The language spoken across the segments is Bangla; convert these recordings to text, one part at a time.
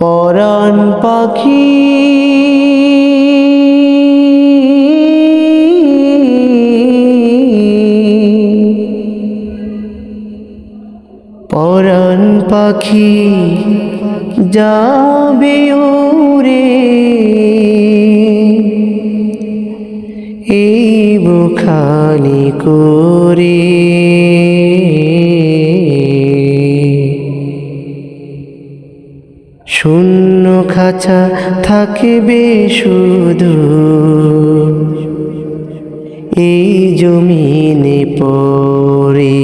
পরাণ পাখি। পরাণ পাখি যাবে ওরে। এই বুখানি করে খাঁচা থাকবে শুধু। এই জমিনে পরে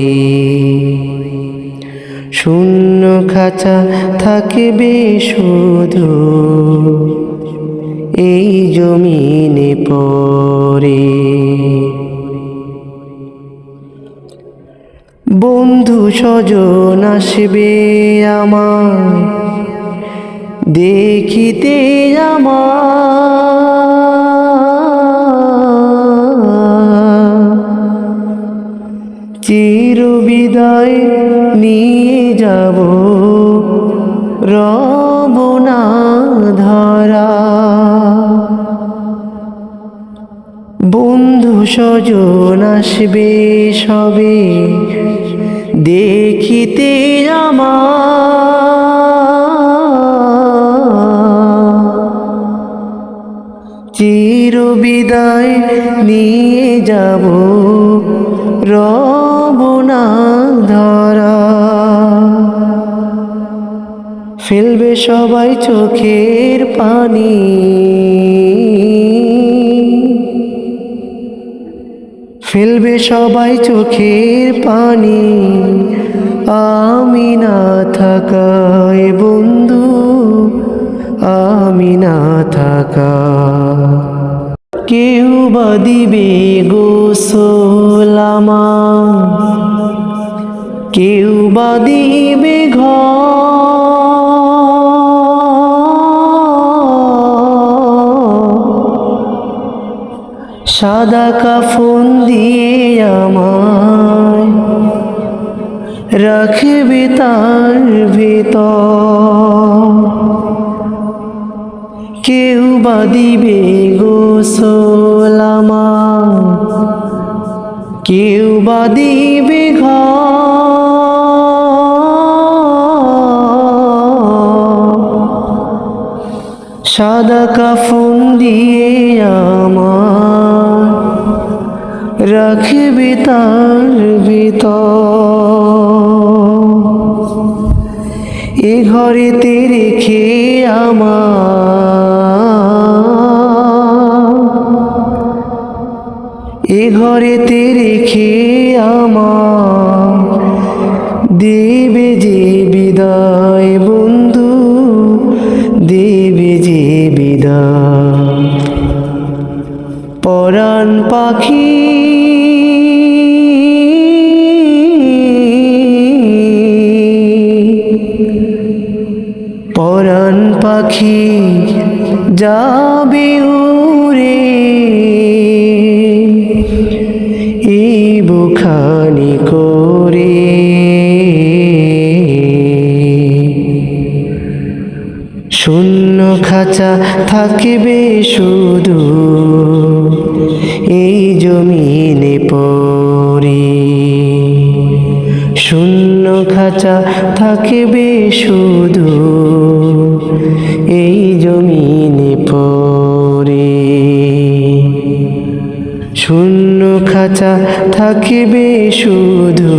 শূন্য খাঁচা থাকবে শুধু। এই জমিনে পড়ে। বন্ধু স্বজন আসবে আমার দেখিতে চির বিদায় নিয়ে যাব রব না ধরা বন্ধু স্বজন আসবে সবে দেখিতে আমার চির বিদায় নিয়ে যাব রব না ধরা ফেলবে সবাই চোখের পানি। ফেলবে সবাই চোখের পানি। আমি না থাকায় বন্ধু আমি না থাকা। কেউ বা দিবে গোসলামা কেউ বা ঘর। সাদা কাফন দিয়ে আমায় রাখবে তার ভিতর। কেউ বা দিবে গোসলামা কেউ বা দিবে সাদা কাফন দিয়ে আমার রাখবে তার ভিতর। এ ঘরেতে রেখে আমার। এ ঘরেতে রেখে আমার। দেবে যে বিদায় বন্ধু দেবে যে বিদায়। পরাণ পাখি পরাণ পাখি যাবে উড়ে। এই বুখানি করে। শূন্য খাঁচা থাকবে শুধু এই জমিনে শূন্য খাঁচা থাকবে শুধু এই জমিনে পরে শূন্য খাঁচা থাকবে শুধু